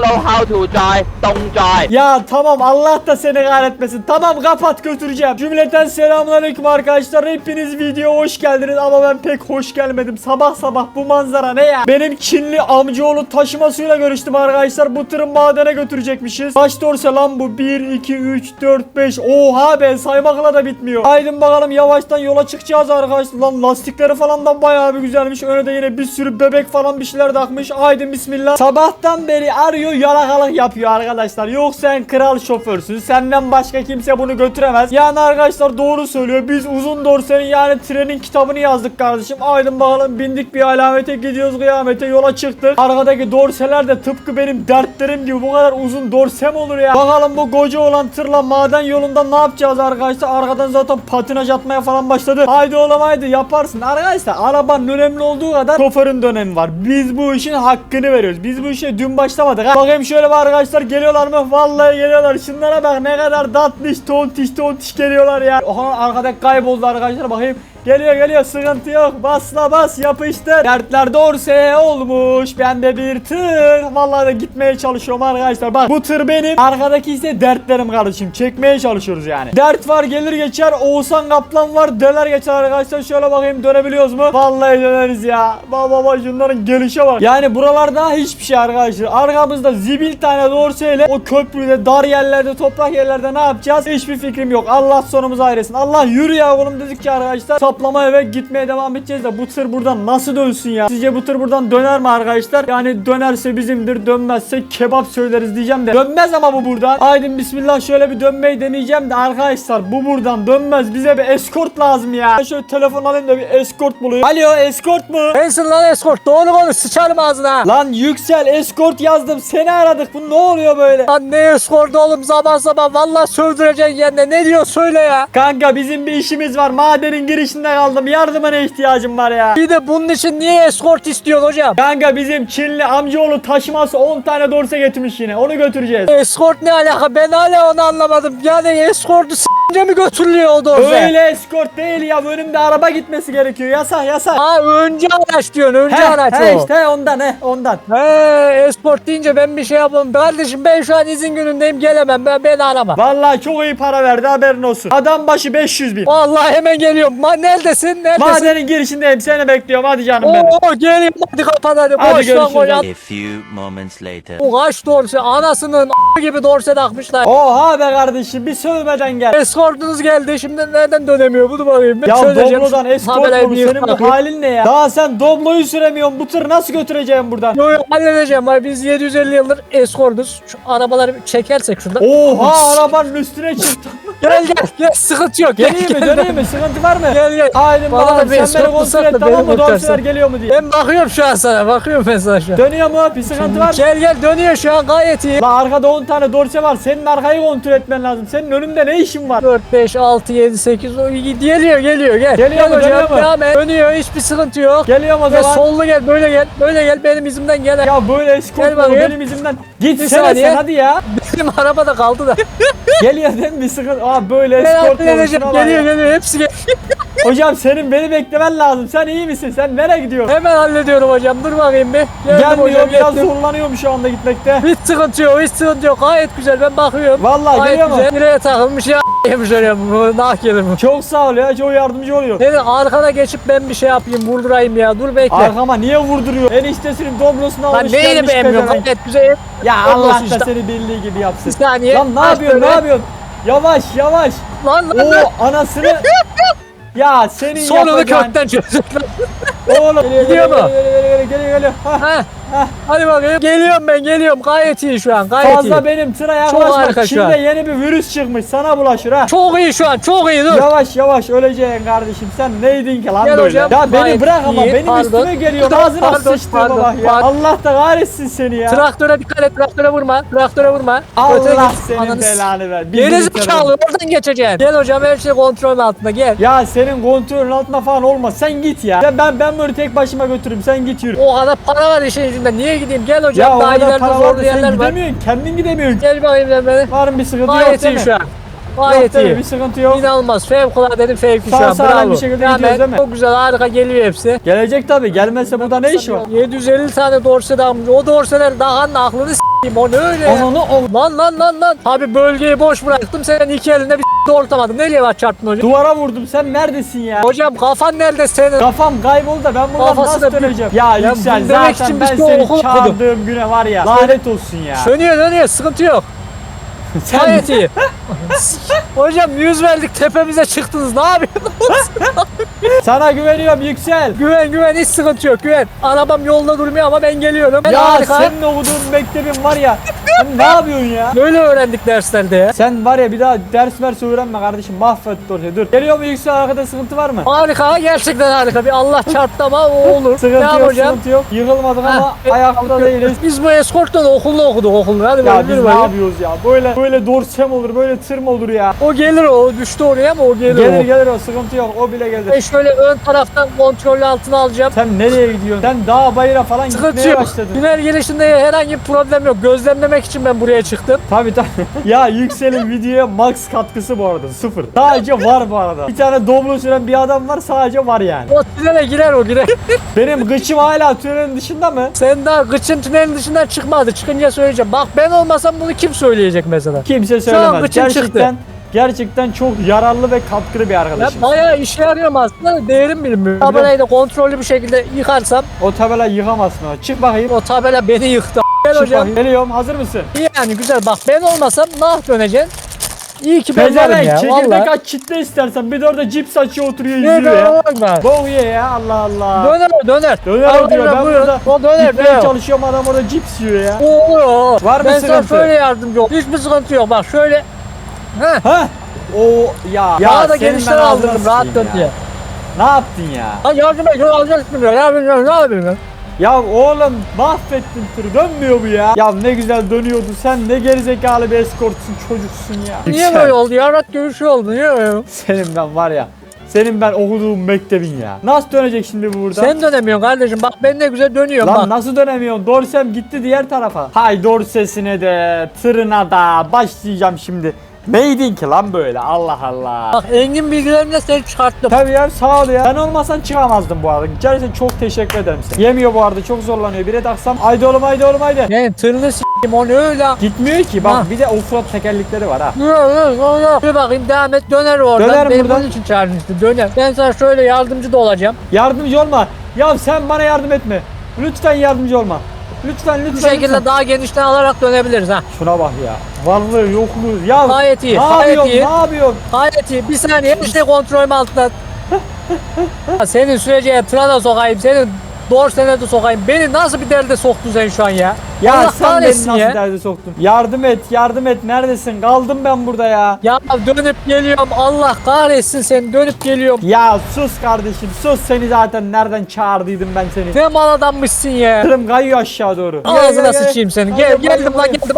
low how to die, don't die. Ya tamam Allah da seni kahretmesin. Tamam kapat götüreceğim. Cümleten selamünaleyküm arkadaşlar. Hepiniz video hoş geldiniz ama ben pek hoş gelmedim. Sabah sabah bu manzara ne ya? Benim Çinli amcaoğlu taşımasıyla görüştüm arkadaşlar. Bu tırın madene götürecekmişiz. Kaç dorsa lan bu? 1, 2, 3, 4, 5. Oha be saymakla da bitmiyor. Haydi bakalım yavaştan yola çıkacağız arkadaşlar. Lan lastikleri falan da bayağı bir güzelmiş. Öne de yine bir sürü bebek falan bir şeyler takmış. Haydi bismillah. Sabahtan beri arıyor yalakalık yapıyor arkadaşlar. Yok sen kral şoförsün. Senden başka kimse bunu götüremez. Yani arkadaşlar doğru söylüyor. Biz uzun dorsenin yani trenin kitabını yazdık kardeşim. Haydi bakalım bindik bir alamete gidiyoruz kıyamete yola çıktık. Arkadaki dorseler de tıpkı benim dertlerim gibi bu kadar uzun dorse mi olur ya? Bakalım bu koca olan tırla maden yolunda ne yapacağız arkadaşlar? Arkadan zaten patinaj atmaya falan başladı. Haydi oğlum haydi yaparsın. Arkadaşlar arabanın önemli olduğu kadar şoförün de önemi var. Biz bu işin hakkını veriyoruz. Biz bu işe dün başlamadık ha. Bakayım şöyle bir arkadaşlar geliyorlar mı? Vallahi geliyorlar. Şunlara bak ne kadar tatlış tontiş tontiş geliyorlar ya. Oha arkada kayboldu arkadaşlar bakayım. Geliyor geliyor sıkıntı yok. Basla bas yapıştır. Dertler dorse olmuş. Ben de bir tır. Vallahi de gitmeye çalışıyorum arkadaşlar. Bak bu tır benim. Arkadaki ise dertlerim kardeşim. Çekmeye çalışıyoruz yani. Dert var gelir geçer. Oğuzhan Kaplan var. Döner geçer arkadaşlar. Şöyle bakayım dönebiliyoruz mu? Vallahi döneriz ya. Baba baba şunların gelişe bak. Yani buralarda hiçbir şey arkadaşlar. Arkamızda zibil tane dorseyle o köprüde dar yerlerde toprak yerlerde ne yapacağız? Hiçbir fikrim yok. Allah sonumuzu ayırsın. Allah yürü ya oğlum dedik ki arkadaşlar. Saplama eve gitmeye devam edeceğiz de bu tır buradan nasıl dönsün ya? Sizce bu tır buradan döner mi arkadaşlar? Yani dönerse bizimdir dönmezse kebap söyleriz diyeceğim de. Dönmez ama bu buradan. Haydi bismillah şöyle bir dönmeyi deneyeceğim de arkadaşlar bu buradan dönmez. Bize bir eskort lazım ya. Ben şöyle telefon alayım da bir eskort bulayım. Alo eskort mu? Bensin lan eskort doğru konuş sıçarım ağzına. Lan yüksel eskort yazdım seni aradık bu ne oluyor böyle? Lan ne eskortu oğlum zaman zaman valla sövdüreceksin yerine ne diyor söyle ya. Kanka bizim bir işimiz var madenin girişinde kaldım yardımına ihtiyacım var ya. Bir de bunun için niye eskort istiyorsun hocam? Kanka bizim Çinli amcaoğlu taşıması 10 tane dorse getirmiş yine onu götüreceğiz. Eskort ne alaka ben hala onu anlamadım. Yani eskortu s**ince mi götürülüyor o doze? Öyle eskort değil ya önümde araba gitmesi gerekiyor yasak yasak. Ha önce araç diyorsun önce He, araç he o. işte ondan he ondan. He esport deyince ben bir şey yapamam. Kardeşim ben şu an izin günündeyim gelemem ben beni arama. Vallahi çok iyi para verdi haberin olsun. Adam başı 500 bin. Vallahi hemen geliyorum. Ma neredesin? Neredesin? Madenin girişindeyim seni bekliyorum hadi canım benim. Oo geliyorum hadi kapat hadi. Hadi Boş ver görüşürüz, hadi. A few moments later. Bu kaç dorse anasının a- gibi dorse takmışlar. Oha be kardeşim bir sövmeden gel. Eskortunuz geldi şimdi nereden dönemiyor bunu bakayım. Ben Ya. Doblo'dan eskort mu? Senin bu halin ne ya? Daha sen Doblo'yu süremiyorsun. Bu tır nasıl götüreceğim buradan? Yo yo halledeceğim abi biz 750 yıldır eskorduz. Şu arabaları çekersek şuradan. Oha arabanın üstüne çıktı. Gel gel gel sıkıntı yok. Gel, Geleyim mi gel. döneyim mi? Sıkıntı var mı? Gel gel. Haydi bakalım bir sen beni kontrol et tamam mı? Dorseler geliyor mu diye. Ben bakıyorum şu an sana bakıyorum ben sana şu an. Dönüyor mu? Bir sıkıntı var mı? Gel gel dönüyor şu an gayet iyi. La arkada 10 tane dorse var. Senin arkayı kontrol etmen lazım. Senin önünde ne işin var? 4, 5, 6, 7, 8, o iyi. geliyor geliyor gel. Geliyor gel mu, hocam dönüyor mu? devam et. Dönüyor hiçbir sıkıntı yok. Geliyorum o zaman. sollu gel böyle gel böyle gel benim izimden gel. Ya böyle olur bakayım. benim izimden? Saniye. sen hadi ya. Benim araba da kaldı da. Geliyor değil mi? Bir sıkıntı. Aa böyle bak geliyor geliyor hepsi gel. Hocam senin beni beklemen lazım. Sen iyi misin? Sen nereye gidiyorsun? Hemen hallediyorum hocam dur bakayım bir. Geldim Gelmiyor hocam biraz geldim. zorlanıyorum şu anda gitmekte. Hiç sıkıntı yok hiç sıkıntı yok gayet güzel ben bakıyorum. Vallahi Gayet geliyor mu? güzel. Nereye takılmış ya yemiş hocam bu nah gelir bu. Çok sağ ol ya. Çok yardımcı oluyor. Dedi arkana geçip ben bir şey yapayım vurdurayım ya dur bekle. Arkama niye vurduruyor? Eniştesinin dobrosunu Lan almış neyini gelmiş beğenmiyorum pezevenk. gayet güzel. Ya Allah da işte. seni bildiği gibi Bir yapsın. saniye. Lan ne Aç yapıyorsun? Ne böyle. yapıyorsun? Yavaş yavaş. Lan lan lan. Oo anasını. ya senin Sonunu yapacağın. kökten çözecek. Oğlum Gidiyor mu? Geliyor geliyor geliyor geliyor. Ha, Heh. ha. Hadi bakayım. Geliyorum ben geliyorum. Gayet iyi şu an. Gayet Fazla iyi. benim tıra Çok harika yaklaşma. şu Çin'de an. yeni bir virüs çıkmış. Sana bulaşır ha. Çok iyi şu an. Çok iyi dur. Yavaş yavaş öleceksin kardeşim. Sen neydin ki lan Gel böyle? hocam, ya beni gayet bırak ama iyi. benim Pardon. üstüme geliyor. Pardon, Ağzına pardon, pardon, bak ya. pardon. Allah da kahretsin seni ya. Traktöre dikkat et. Traktöre vurma. Traktöre vurma. Öteye Allah git. senin Ananı s- belanı ver. Geri Bildiğin zekalı. tarafı. Oradan geçeceksin. Gel hocam her şey kontrol altında. Gel. Ya senin kontrolün altında falan olmaz. Sen git ya. ya ben ben böyle tek başıma götürürüm. Sen git yürü. O kadar para var işin içinde. Niye gideyim? Gel hocam. ya o Daha kadar ileride para var zorlu da yerler sen var. gidemiyorsun. Kendin gidemiyorsun. Gel bakayım sen beni. Var mı bir sıkıntı yok Gayet değil iyi mi? şu an. Gayet değil mi? iyi. Bir sıkıntı yok. İnanılmaz. Fevkalade dedim fevki şu Sağ an. salim Bravo. bir şekilde Hemen gidiyoruz değil mi? Çok güzel harika geliyor hepsi. Gelecek tabi. Gelmezse burada ne iş var? 750 tane dorse dammış. O dorseler daha aklını s**eyim. O ne öyle ya? Ananı al. Lan lan lan lan. Abi bölgeyi boş bıraktım. Sen iki elinde bir s*** ortamadın. Nereye var çarptın hocam? Duvara vurdum. Sen neredesin ya? Hocam kafan nerede senin? Kafam kayboldu da ben buradan Kafası nasıl da bir- döneceğim? Ya, Ya Yüksel bunu demek zaten için ben biz bu seni okuduk. çağırdığım güne var ya. Lanet olsun ya. Dönüyor dönüyor sıkıntı yok. Sen Gayet iyi. Hocam yüz verdik tepemize çıktınız ne yapıyorsunuz? sana güveniyorum Yüksel. güven güven hiç sıkıntı yok güven. Arabam yolda durmuyor ama ben geliyorum. Ben Ya harika. senin okuduğun mektebin var ya. Sen ne yapıyorsun ya? Böyle öğrendik derslerde ya. Sen var ya bir daha ders mers öğrenme kardeşim. Mahvetti oraya dur. Geliyor mu Yüksel arkada sıkıntı var mı? Harika gerçekten harika. Bir Allah çarptı ama o olur. Sıkıntı ne yok yapacağım? sıkıntı yok. Yıkılmadık ama Heh, ayakta değiliz. Biz bu eskortla da okulda okuduk okulda. Hadi Ya biz ne yapıyoruz ya? Böyle böyle dorsem olur, böyle tır mı olur ya? O gelir o. o Düştü oraya ama o gelir, Gelir o. gelir o sıkıntı yok. O bile gelir. Ben şöyle ön taraftan kontrolü altına alacağım. Sen nereye gidiyorsun? Sen dağ bayıra falan Sıkıntı gitmeye yok. başladın. Tünel gelişinde herhangi bir problem yok. Gözlemlemek için ben buraya çıktım. Tabi tabi. ya Yüksel'in videoya max katkısı bu arada sıfır. Sadece var bu arada. Bir tane doblo süren bir adam var sadece var yani. O tünele girer o girer. Benim gıçım hala tünelin dışında mı? Sen daha gıçın tünelin dışından çıkmadı. Çıkınca söyleyeceğim. Bak ben olmasam bunu kim söyleyecek mesela? Kimse Şu an söylemez. gıçım çıktı. Gerçekten gerçekten çok yararlı ve katkılı bir Ya arkadaşım. bayağı işe yarıyorum aslında. Değerim bilinmiyor. Tabelayı da kontrollü bir şekilde yıkarsam O tabela yıkamazsın o. Çık bakayım. o tabela beni yıktı. Gel Çık hocam. Geliyorum hazır mısın? İyi yani güzel. Bak ben olmasam nah döneceksin. İyi ki ben varım Pezevenk ya. çekirdek Vallahi. aç kitle istersen. Bir de orada cips açıyor oturuyor Ne izliyor ya. döner? Bol ye ya Allah Allah. Döner döner. Döner o Al diyor, ben buyurun. burada O döner diyor. çalışıyorum adam orada cips yiyor ya. O olur o. Var mı ben sana sıkıntı? şöyle yardımcı ol. Hiçbir sıkıntı yok. Bak şöyle. Heh. Ha? O ya. Daha da ben genişten aldırdım rahat dön ya. diye. Ne yaptın ya? Ha yardım et. Yol alacaksın. Ya ben ne yapayım? Ya oğlum mahvettin tırı dönmüyor bu ya. Ya ne güzel dönüyordu sen ne gerizekalı bir eskortsun çocuksun ya. Niye Yüksel, böyle oldu? Yarrak görüşü oldu. Niye böyle? Senin ben var ya. Senin ben okuduğum mektebin ya. Nasıl dönecek şimdi bu burada? Sen dönemiyorsun kardeşim. Bak ben ne güzel dönüyorum Lan bak. nasıl dönemiyorsun? Dorsem gitti diğer tarafa. Hay dorsesine de, tırına da başlayacağım şimdi. Neydin ki lan böyle? Allah Allah. Bak engin bilgilerimle seni çıkarttım. Tabii ya sağ ol ya. Sen olmasan çıkamazdım bu arada. Gerçekten çok teşekkür ederim sana. Yemiyor bu arada çok zorlanıyor. Bire taksam haydi oğlum haydi oğlum haydi. Yani tırını s**eyim o ne öyle? Gitmiyor ki bak Ha. bir de offroad tekerlekleri var ha. Yürü yürü yürü. Bir bakayım devam et döner oradan. Döner Beni buradan. bunun için çağırmıştı döner. Ben sana şöyle yardımcı da olacağım. Yardımcı olma. Ya sen bana yardım etme. Lütfen yardımcı olma. Lütfen Bu lütfen. şekilde lütfen. daha genişten alarak dönebiliriz ha. Şuna bak ya. Varlığı yokluğu. Ya Gayet iyi, ne gayet yapıyorsun? iyi. Ne yapıyorsun? Gayet iyi. Bir saniye işte kontrolüm altında. Senin süreceğe tıra da sokayım. Senin dorsene de sokayım. Beni nasıl bir derde soktun sen şu an ya? Ya Allah sen beni kahretsin nasıl ya. derde soktun? Yardım et, yardım et. Neredesin? Kaldım ben burada ya. Ya dönüp geliyorum. Allah kahretsin seni. Dönüp geliyorum. Ya sus kardeşim sus seni zaten nereden çağırdıydım ben seni. Ne mal adammışsın ya. Tırım kayıyor aşağı doğru. Ağzına sıçayım seni. Hadi Gel bakalım, geldim lan hadi. geldim.